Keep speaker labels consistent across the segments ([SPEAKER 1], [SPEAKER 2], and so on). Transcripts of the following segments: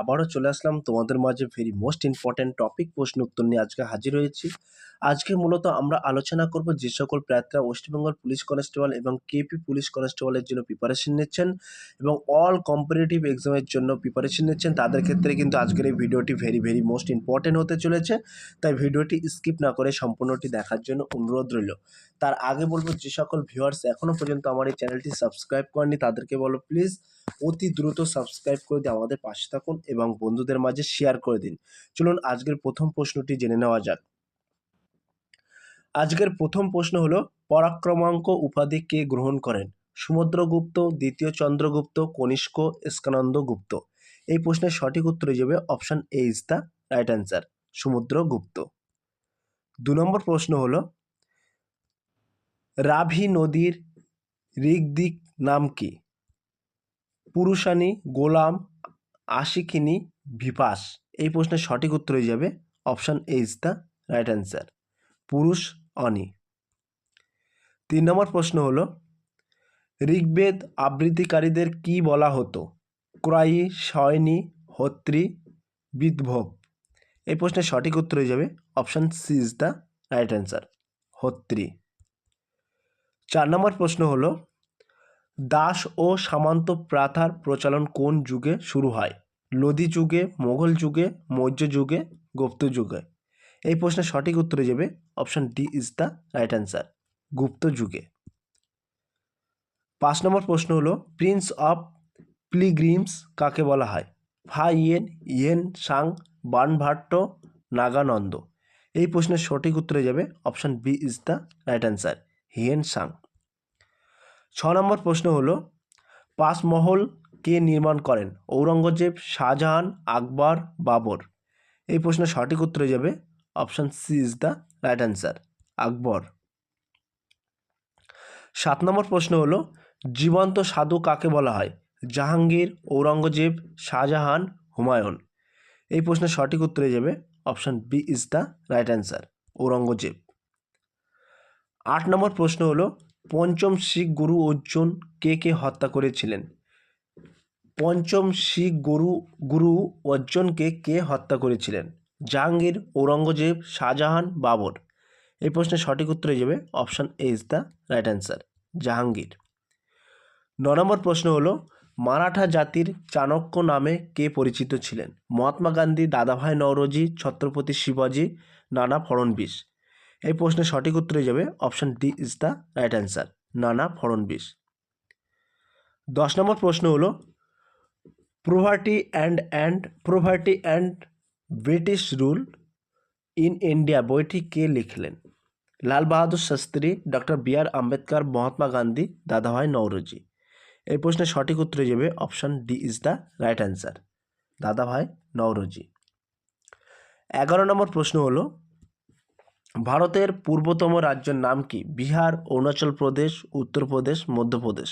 [SPEAKER 1] আবারও চলে আসলাম তোমাদের মাঝে ভেরি মোস্ট ইম্পর্ট্যান্ট টপিক প্রশ্ন উত্তর নিয়ে আজকে হাজির হয়েছি। আজকে মূলত আমরা আলোচনা করব যে সকল প্রার্থীরা ওয়েস্টবেঙ্গল পুলিশ কনস্টেবল এবং কেপি পুলিশ কনস্টেবলের জন্য প্রিপারেশন নিচ্ছেন এবং অল কম্পিটিটিভ এক্সামের জন্য প্রিপারেশন নিচ্ছেন। তাদের ক্ষেত্রে কিন্তু আজকের এই ভিডিওটি ভেরি ভেরি মোস্ট ইম্পর্ট্যান্ট হতে চলেছে। তাই ভিডিওটি স্কিপ না করে সম্পূর্ণটি দেখার জন্য অনুরোধ রইল। তার আগে বলব যে সকল ভিউয়ার্স এখনও পর্যন্ত আমার এই চ্যানেলটি সাবস্ক্রাইব করেনি তাদেরকে বলো প্লিজ অতি দ্রুত সাবস্ক্রাইব করে দিয়ে আমাদের পাশে থাকুন। এবং বন্ধুদের মাঝে শেয়ার করে দিন। চলুন আজকের প্রথম প্রশ্নটি জেনে নেওয়া যাক। আজকের প্রথম প্রশ্ন হলো, পরাক্রমাঙ্ক উপাধি কে গ্রহণ করেন? সমুদ্রগুপ্ত দ্বিতীয় চন্দ্রগুপ্ত, কনিষ্ক স্কানন্দ গুপ্ত। এই প্রশ্নের সঠিক উত্তর হিসেবে option A is the right answer Samudragupta দু নম্বর প্রশ্ন হলো, রাভি নদীর ঋগদিক নাম কি? পুরুষানী গোলাম আশিকিনী বিপাস এই প্রশ্নের সঠিক উত্তর হয়ে যাবে option A is the right answer পুরুষ অনি। তিন নম্বর প্রশ্ন হলো, ঋগ্বেদ আবৃত্তিকারীদের কি বলা হতো? ক্রয়ী, সয়নী, হত্রী বিদ্ভব এই প্রশ্নের সঠিক উত্তর হয়ে যাবে option C is the right answer হত্রী। চার নম্বর প্রশ্ন হলো দাস ও সামন্ত প্রথার প্রচলন কোন যুগে শুরু হয়? লোদি যুগে, মোঘল যুগে, মৌর্য যুগে, গুপ্ত যুগে? এই প্রশ্নের সঠিক উত্তরে যাবে option D is the right answer Gupta যুগে। পাঁচ নম্বর প্রশ্ন হলো প্রিন্স অফ প্লিগ্রিমস কাকে বলা হয়? Fa Hien Hiuen Tsang, Banabhatta, Nagananda? এই প্রশ্নের সঠিক উত্তরে যাবে option B is the right answer Hiuen Tsang. ছ নম্বর প্রশ্ন হলো পাঁচমহল কে নির্মাণ করেন? ঔরঙ্গজেব, শাহজাহান, আকবর, বাবর। এই প্রশ্নের সঠিক উত্তরে যাবে। Option C is the right answer, Akbar. সাত নম্বর প্রশ্ন হলো, জীবন্ত সাধু কাকে বলা হয়? জাহাঙ্গীর, ঔরঙ্গজেব, শাহজাহান, হুমায়ুন। এই প্রশ্নের সঠিক উত্তরে যাবে। Option B is the right answer, Aurangzeb. আট নম্বর প্রশ্ন হলো পঞ্চম শিখ গুরু অর্জুন কে কে হত্যা করেছিলেন? পঞ্চম শিখ গুরু গুরু অর্জুনকে কে হত্যা করেছিলেন? জাহাঙ্গীর, ঔরঙ্গজেব, শাহজাহান, বাবর। এই প্রশ্নের সঠিক উত্তর হয়ে যাবে option A is the right answer Jahangir. ন নম্বর প্রশ্ন হলো, মারাঠা জাতির চাণক্য নামে কে পরিচিত ছিলেন? মহাত্মা গান্ধী, দাদাভাই নওরোজি, ছত্রপতি শিবাজি, নানা ফড়নবিশ। এই প্রশ্নের সঠিক উত্তর যাবে option D is the right answer Nana Phadnavis দশ নম্বর প্রশ্ন হলো poverty and and poverty and British rule in India বইটি কে লিখলেন? Lal Bahadur Shastri doctor B R Ambedkar, Mahatma Gandhi, Dadabhai Naoroji. এই প্রশ্নের সঠিক উত্তর যাবে option D is the right answer Dadabhai Naoroji. এগারো নম্বর প্রশ্ন হলো ভারতের পূর্বতম রাজ্যের নাম কি? বিহার, অরুণাচল প্রদেশ উত্তরপ্রদেশ মধ্যপ্রদেশ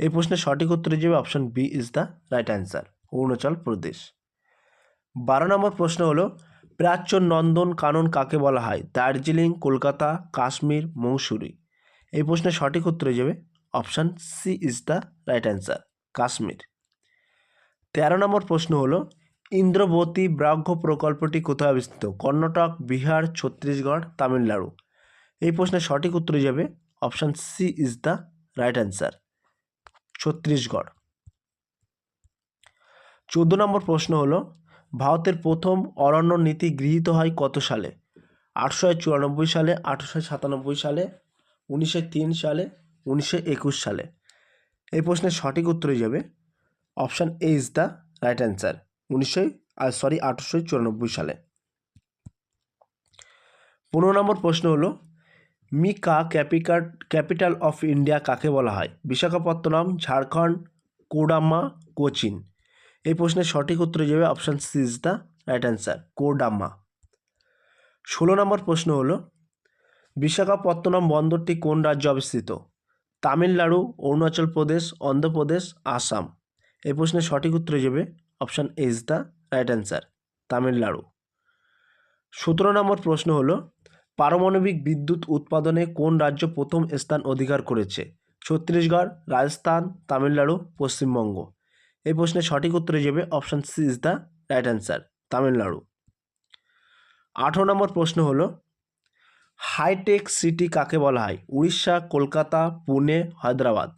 [SPEAKER 1] এই প্রশ্নের সঠিক উত্তর হিসেবে option B is the right answer Arunachal Pradesh. বারো নম্বর প্রশ্ন হলো, প্রাচ্য নন্দন কানন কাকে বলা হয়? দার্জিলিং, কলকাতা, কাশ্মীর, মৌসুরি? এই প্রশ্নের সঠিক উত্তর হিসেবে option C is the right answer Kashmir. তেরো নম্বর প্রশ্ন হলো ইন্দ্রবতী ব্রাহ্য প্রকল্পটি কোথায় অবস্থিত? কর্ণাটক, বিহার, ছত্তিশগড়, তামিলনাড়ু। এই প্রশ্নের সঠিক উত্তর যাবে option C is the right answer Chhattisgarh. চোদ্দ নম্বর প্রশ্ন হলো, ভারতের প্রথম অরণ্য নীতি গৃহীত হয় কত সালে? আটশো চুরানব্বই সালে, আটশো সাতানব্বই সালে, উনিশশো তিন সালে, উনিশশো একুশ সালে। এই প্রশ্নের সঠিক উত্তর যাবে option A is the right answer উনিশশো সরি আটশো চুরানব্বই সালে। পনেরো নম্বর প্রশ্ন হলো mica capital capital of India কাকে বলা হয়? বিশাখাপত্তনম, ঝাড়খণ্ড, কোডাম্মা, কোচিন। এই প্রশ্নের সঠিক উত্তর যাবে option C is the right answer Koderma. ষোলো নম্বর প্রশ্ন হলো, বিশাখাপত্তনম বন্দরটি কোন রাজ্যে অবস্থিত? তামিলনাড়ু, অরুণাচল প্রদেশ, অন্ধ্রপ্রদেশ, আসাম। এই প্রশ্নের সঠিক উত্তর যাবে option A is the right answer Tamil Nadu. সতেরো নম্বর প্রশ্ন হল, পারমাণবিক বিদ্যুৎ উৎপাদনে কোন রাজ্য প্রথম স্থান অধিকার করেছে? ছত্তিশগড়, রাজস্থান, তামিলনাড়ু, পশ্চিমবঙ্গ। এই প্রশ্নের সঠিক উত্তরে যাবে option C is the right answer Tamil Nadu. আঠেরো নম্বর প্রশ্ন হল হাইটেক সিটি কাকে বলা হয়? উড়িষ্যা, কলকাতা, পুনে, হায়দ্রাবাদ।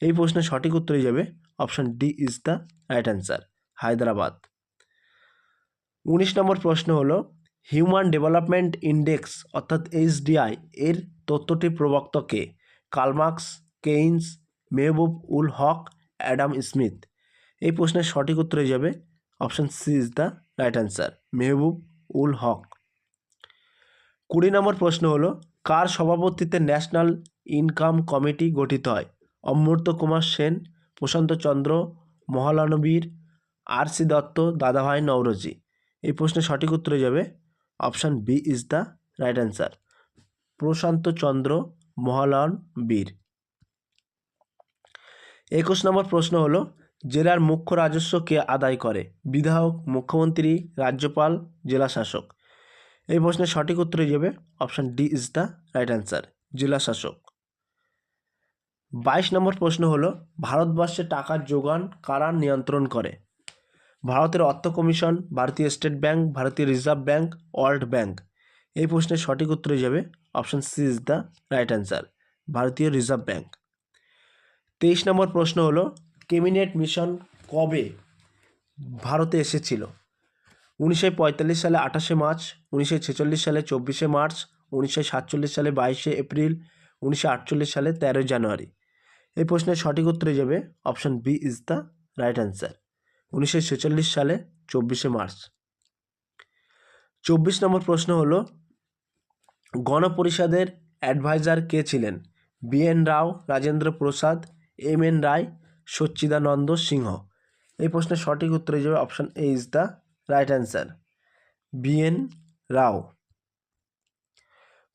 [SPEAKER 1] এই প্রশ্নের সঠিক উত্তরে যাবে option D is the right answer Hyderabad. উনিশ নম্বর প্রশ্ন হলো হিউম্যান ডেভেলপমেন্ট ইন্ডেক্স অর্থাৎ এইচডিআই এর তথ্যটি প্রবক্তকে Karl Marx Keynes, Mahbub ul Haq, Adam Smith. এই প্রশ্নের সঠিক উত্তরে যাবে option C is the right answer, Mahbub ul Haq. কুড়ি নম্বর প্রশ্ন হলো, কার সভাপতিত্বে ন্যাশনাল ইনকাম কমিটি গঠিত হয়? Amrit Kumar Sen, Prashanta Chandra, Mahalanobis R C Dutt, Dadabhai Naoroji. এই প্রশ্নের সঠিক উত্তরে যাবে option B is the right answer. Prashanta Chandra Mahalanobis. একুশ নম্বর প্রশ্ন হলো, জেলার মুখ্য রাজস্ব কে আদায় করে? বিধায়ক, মুখ্যমন্ত্রী, রাজ্যপাল জেলা শাসক এই প্রশ্নের সঠিক উত্তরে যাবে option D is the right answer জেলা শাসক বাইশ নম্বর প্রশ্ন হলো, ভারতবর্ষে টাকার যোগান কারা নিয়ন্ত্রণ করে? ভারতের অর্থ কমিশন, ভারতীয় স্টেট ব্যাংক, ভারতীয় রিজার্ভ ব্যাংক, ওয়ার্ল্ড ব্যাংক। এই প্রশ্নের সঠিক উত্তরে যাবে option C is the right answer, ভারতীয় রিজার্ভ ব্যাংক। তেইশ নম্বর প্রশ্ন হলো ক্যাবিনেট মিশন কবে ভারতে এসেছিল? উনিশশো পঁয়তাল্লিশ সালে আঠাশে মার্চ, উনিশশো ছেচল্লিশ সালে চব্বিশে মার্চ, উনিশশো সাতচল্লিশ সালে বাইশে এপ্রিল, উনিশশো আটচল্লিশ সালে তেরোই জানুয়ারি। এই প্রশ্নের সঠিক উত্তরে যাবে option B is the right answer. উনিশশো ছেচল্লিশ সালে চব্বিশে মার্চ। চব্বিশ নম্বর প্রশ্ন হলো, গণপরিষদের অ্যাডভাইজার কে ছিলেন? B N Rao, Rajendra Prasad, M N Roy, Sachchidananda Sinha. এই প্রশ্নের সঠিক উত্তর হিসেবে option A is the right answer. B N Rao.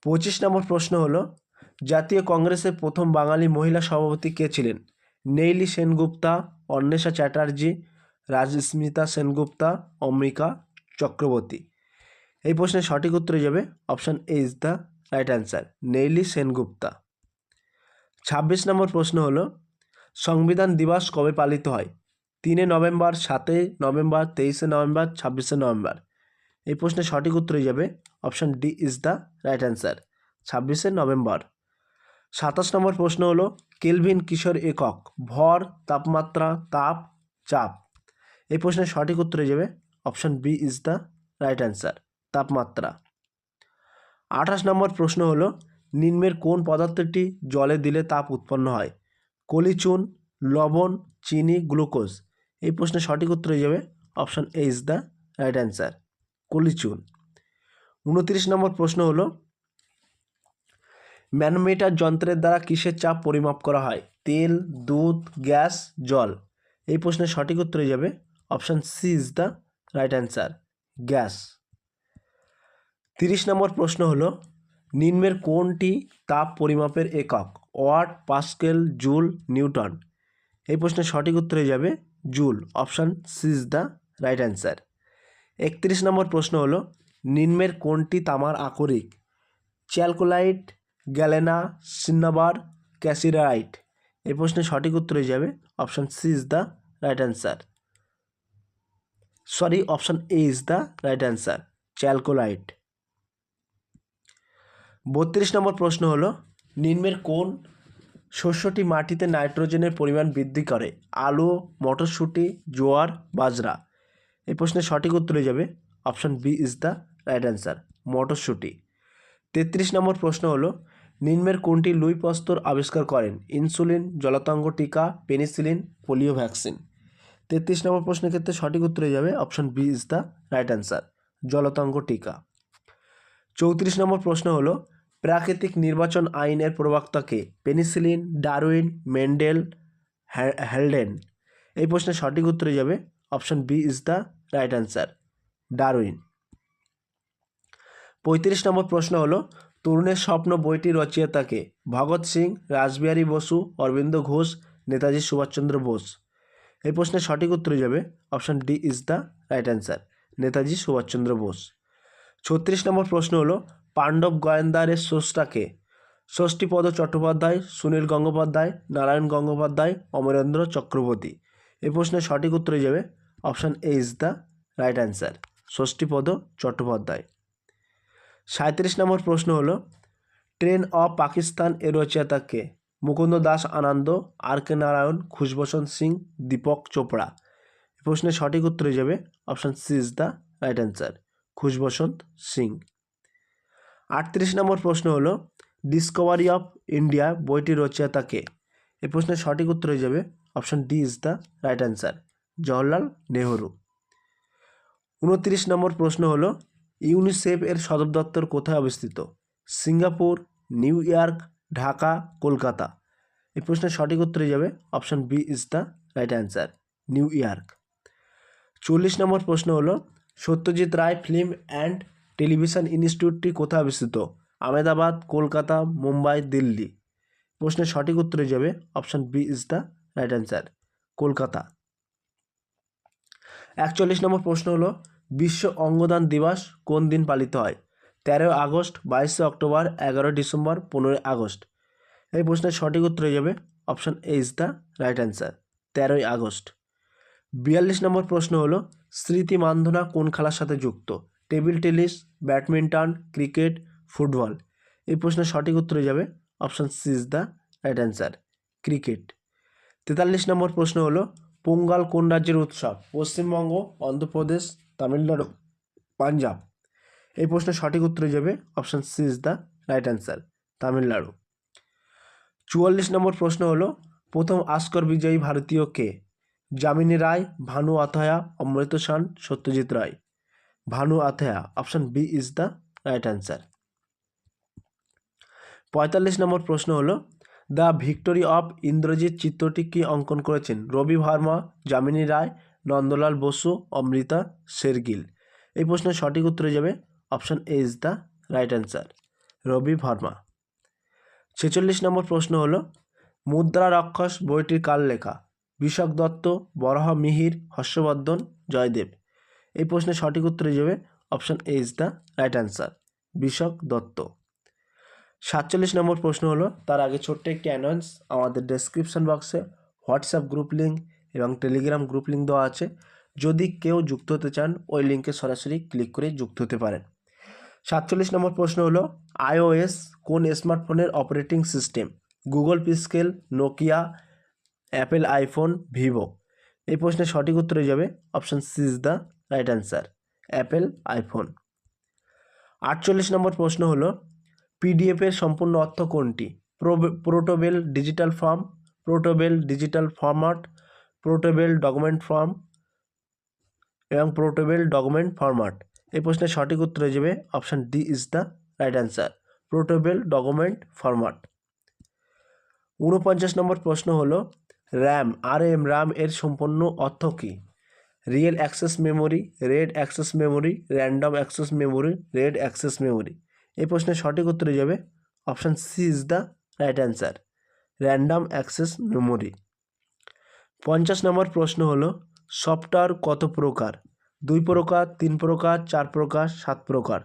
[SPEAKER 1] পঁচিশ নম্বর প্রশ্ন হলো, জাতীয় কংগ্রেসের প্রথম বাঙালি মহিলা সভাপতি কে ছিলেন? নেইলি সেনগুপ্তা, অন্বেষা চ্যাটার্জি রাজস্মিতা সেনগুপ্তা অম্বিকা চক্রবর্তী। এই প্রশ্নের সঠিক উত্তরে যাবে option A is the right answer Nellie Sengupta. ছাব্বিশ নম্বর প্রশ্ন হলো, সংবিধান দিবস কবে পালিত হয়? তিনে নভেম্বর সাতই নভেম্বর, তেইশে নভেম্বর, ছাব্বিশে নভেম্বর। এই প্রশ্নের সঠিক উত্তরে যাবে option D is the right answer ছাব্বিশে নভেম্বর। সাতাশ নম্বর প্রশ্ন হলো, কেলভিন কিশোর একক, ভর, তাপমাত্রা, তাপ, চাপ। এই প্রশ্নের সঠিক উত্তরে যাবে option B is the right answer তাপমাত্রা। আঠাশ নম্বর প্রশ্ন হলো, নিম্নের কোন পদার্থটি জলে দিলে তাপ উৎপন্ন হয়? কলিচুন, লবণ, চিনি, গ্লুকোজ। এই প্রশ্নের সঠিক উত্তর হয়ে যাবে option A is the right answer কলিচুন। উনত্রিশ নম্বর প্রশ্ন হলো, ম্যানোমিটার যন্ত্রের দ্বারা কিসের চাপ পরিমাপ করা হয়? তেল, দুধ, গ্যাস, জল। এই প্রশ্নের সঠিক উত্তর হয়ে যাবে option C is the right answer, gas. তিরিশ নম্বর প্রশ্ন হল, নিম্নের কোনটি তাপ পরিমাপের একক? Watt, pascal, joule, newton? এই প্রশ্নের সঠিক উত্তরে যাবে joule, option C is the right answer. একত্রিশ নম্বর প্রশ্ন হল, নিম্নের কোনটি তামার আকরিক? Chalcolite, galena, cinnabar, cassiterite? এই প্রশ্নের সঠিক উত্তরে যাবে option C is the right answer. Sorry option A is the right answer chalcolite বত্রিশ নম্বর প্রশ্ন হলো, নিম্নের কোন শস্যটি মাটিতে নাইট্রোজেনের পরিমাণ বৃদ্ধি করে? আলু, মটরশুঁটি, জোয়ার, বাজরা? এই প্রশ্নের সঠিক উত্তরে যাবে। Option B is the right answer মটরশুঁটি। তেত্রিশ নম্বর প্রশ্ন হলো, নিম্নের কোনটি লুই পস্তর আবিষ্কার করেন? ইনসুলিন, জলাতঙ্গ টিকা, পেনিসিলিন, পোলিও ভ্যাকসিন। তেত্রিশ নম্বর প্রশ্নের ক্ষেত্রে সঠিক উত্তরে যাবে option B is the right answer, জলতঙ্গ টিকা। চৌত্রিশ নম্বর প্রশ্ন হলো, প্রাকৃতিক নির্বাচন আইনের প্রবক্তাকে পেনিসিলিন, ডারউইন, মেন্ডেল হ্যালডেন এই প্রশ্নের সঠিক উত্তরে যাবে option B is the right answer, Darwin. পঁয়ত্রিশ নম্বর প্রশ্ন হলো, তরুণের স্বপ্ন বইটি রচয়িতাকে ভগৎ সিং, রাসবিহারী বসু, অরবিন্দ ঘোষ, নেতাজি সুভাষচন্দ্র বোস। এই প্রশ্নের সঠিক উত্তরে যাবে option D is the right answer Netaji Subhashchandra Bose. ছত্রিশ নম্বর প্রশ্ন হলো, পাণ্ডব গোয়েন্দারের স্রষ্টাকে ষষ্ঠীপদ চট্টোপাধ্যায়, সুনীল গঙ্গোপাধ্যায়, নারায়ণ গঙ্গোপাধ্যায়, অমরেন্দ্র চক্রবর্তী। এই প্রশ্নের সঠিক উত্তরে যাবে option A is the right answer Shashthipada Chattopadhyay. সাঁত্রিশ নম্বর প্রশ্ন হলো, ট্রেন অফ পাকিস্তান এর রচয়িতা কে? মুকুন্দ দাস আনন্দ, আর কে নারায়ণ, খুশবসন্ত সিং, দীপক চোপড়া। এই প্রশ্নের সঠিক উত্তরে যাবে option C is the right answer, Khushwant Singh. আটত্রিশ নম্বর প্রশ্ন হলো, ডিসকভারি অফ ইন্ডিয়া বইটির রচয়িতা কে এই প্রশ্নের সঠিক উত্তরে যাবে option D is the right answer, Jawaharlal Nehru. উনত্রিশ নম্বর প্রশ্ন হলো, ইউনিসেফ এর সদর দপ্তর কোথায় অবস্থিত? Singapore, New York Dhaka, Kolkata. এই প্রশ্নের সঠিক উত্তরে যাবে option B is the right answer, New York. চল্লিশ নম্বর প্রশ্ন হলো, Satyajit Ray film and television ইনস্টিটিউটটি কোথায় অবস্থিত? আহমেদাবাদ, কলকাতা, মুম্বাই, দিল্লি। প্রশ্নের সঠিক উত্তরে যাবে option B is the right answer, Kolkata. একচল্লিশ নম্বর প্রশ্ন হলো, বিশ্ব অঙ্গদান দিবস কোন দিন পালিত হয়? তেরোই আগস্ট, বাইশে অক্টোবর, এগারোই ডিসেম্বর, পনেরোই আগস্ট। এই প্রশ্নের সঠিক উত্তরে যাবে option A is the right answer, তেরোই আগস্ট। বিয়াল্লিশ নম্বর প্রশ্ন হলো, স্মৃতি মান্ধনা কোন খেলার সাথে যুক্ত? Table tennis, badminton, cricket, football. এই প্রশ্নের সঠিক উত্তরে যাবে option C is the right answer, cricket. তেতাল্লিশ নম্বর প্রশ্ন হলো, পোঙ্গাল কোন রাজ্যের উৎসব? পশ্চিমবঙ্গ, অন্ধ্রপ্রদেশ, তামিলনাড়ু, পাঞ্জাব। এই প্রশ্নের সঠিক উত্তরে যাবে option C is the right answer Tamil Nadu. চুয়াল্লিশ নম্বর প্রশ্ন হলো, প্রথম আস্কর বিজয়ী ভারতীয় কে? Jamini Roy, Bhanu Athaiya, Amrit Sen Satyajit Ray. Bhanu Athaiya option B is the right answer পঁয়তাল্লিশ নম্বর প্রশ্ন হলো দ্য ভিক্টোরি অফ ইন্দ্রজিৎ চিত্রটি কি অঙ্কন করেছেন? রবি ভার্মা, যামিনী রায়, নন্দলাল বসু, অমৃতা শেরগিল এই প্রশ্নের সঠিক উত্তরে যাবে option A is the right answer. Ravi Varma. ছেচল্লিশ নম্বর প্রশ্ন হল, মুদ্রা রাক্ষস বইটির কার লেখা? বিশক দত্ত, বরাহ মিহির, হর্ষবর্ধন, জয়দেব। এই প্রশ্নের সঠিক উত্তরে যাবে option A is the right answer Bishak Dutta. সাতচল্লিশ নম্বর প্রশ্ন হলো, তার আগে ছোট্ট একটি অ্যানাউন্স আমাদের ডেসক্রিপশন বক্সে হোয়াটসঅ্যাপ গ্রুপ লিঙ্ক এবং টেলিগ্রাম গ্রুপ লিঙ্ক দেওয়া আছে। যদি কেউ যুক্ত হতে চান, ওই লিঙ্কে সরাসরি ক্লিক করে যুক্ত হতে পারেন। সাতচল্লিশ নম্বর প্রশ্ন হলো আইওএস কোন স্মার্টফোনের operating system? Google Pixel, Nokia, Apple iPhone, Vivo? এই প্রশ্নের সঠিক উত্তরে যাবে option C is the right answer, Apple iPhone. আটচল্লিশ নম্বর প্রশ্ন হলো পিডিএফের সম্পূর্ণ অর্থ কোনটি? Portable digital form, portable digital format, portable document form এবং প্রোটোবেল ডকুমেন্ট ফরম্যাট। এই প্রশ্নের সঠিক উত্তরে যাবে option D is the right answer portable document format ঊনপঞ্চাশ নম্বর প্রশ্ন হলো র্যাম আর এম র্যাম এর সম্পূর্ণ অর্থ কী? Real access memory read access memory random access memory read access memory এই প্রশ্নের সঠিক উত্তরে যাবে option C is the right answer random access memory পঞ্চাশ নম্বর প্রশ্ন হলো সফটওয়্যার কত প্রকার? দুই প্রকার, তিন প্রকার, চার প্রকার, সাত প্রকার।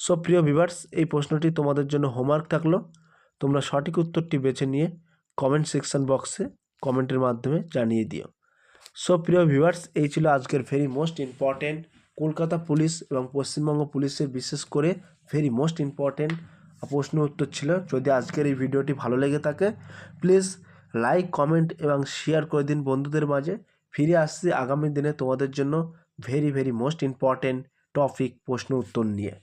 [SPEAKER 1] সো প্রিয় ভিভার্স এই প্রশ্নটি তোমাদের জন্য হোমওয়ার্ক থাকল। তোমরা সঠিক উত্তরটি বেছে নিয়ে কমেন্ট সেকশন বক্সে কমেন্টের মাধ্যমে জানিয়ে দিও। সো প্রিয় ভিভার্স এই ছিল আজকের very most important Kolkata police এবং পশ্চিমবঙ্গ পুলিশের বিশেষ করে ভেরি মোস্ট ইম্পর্টেন্ট প্রশ্ন উত্তর ছিল। যদি আজকের এই ভিডিওটি ভালো লেগে থাকে প্লিজ লাইক কমেন্ট এবং শেয়ার করে দিন বন্ধুদের মাঝে। ফিরে আসছি আগামী দিনে তোমাদের জন্য very very most important topic প্রশ্ন উত্তর নিয়ে